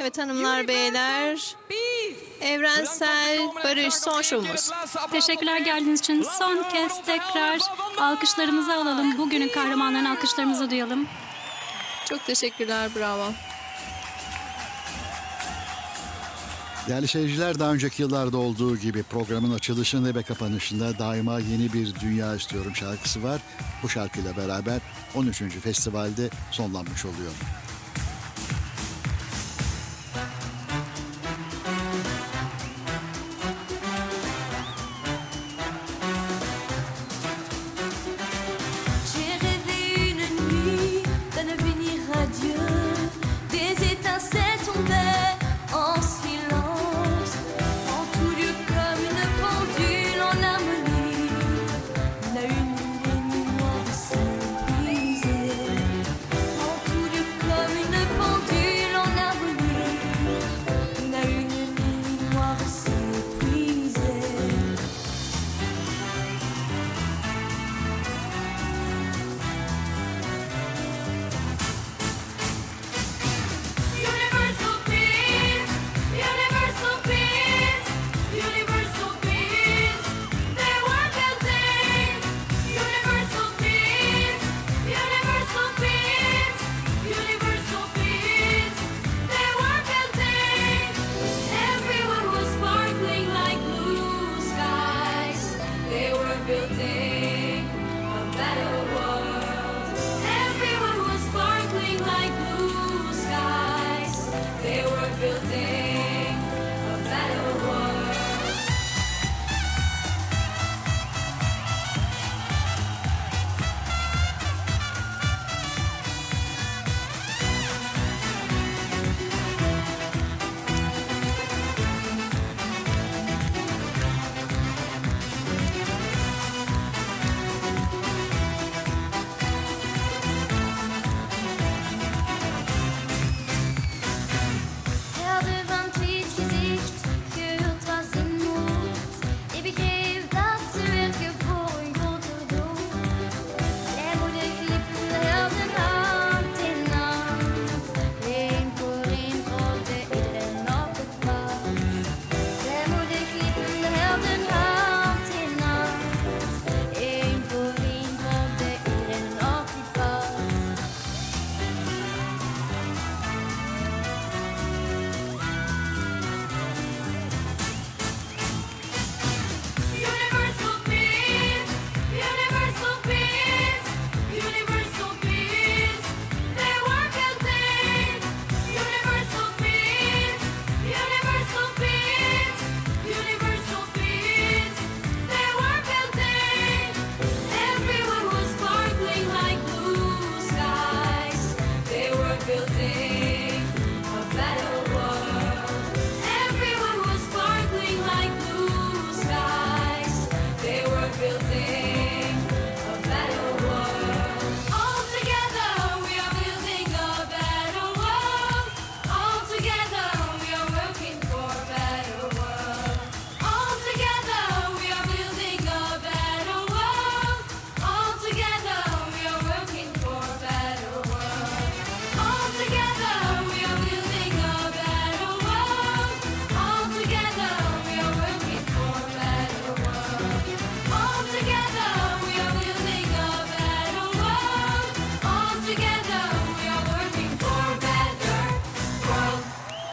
Evet hanımlar, beyler. Evrensel barış son şovumuz. Teşekkürler geldiğiniz için. Son kez tekrar alkışlarımızı alalım. Bugünün kahramanlarına alkışlarımızı duyalım. Çok teşekkürler, bravo. Değerli seyirciler daha önceki yıllarda olduğu gibi programın açılışında ve kapanışında daima yeni bir dünya istiyorum şarkısı var. Bu şarkıyla beraber 13. festivalde sonlanmış oluyor. building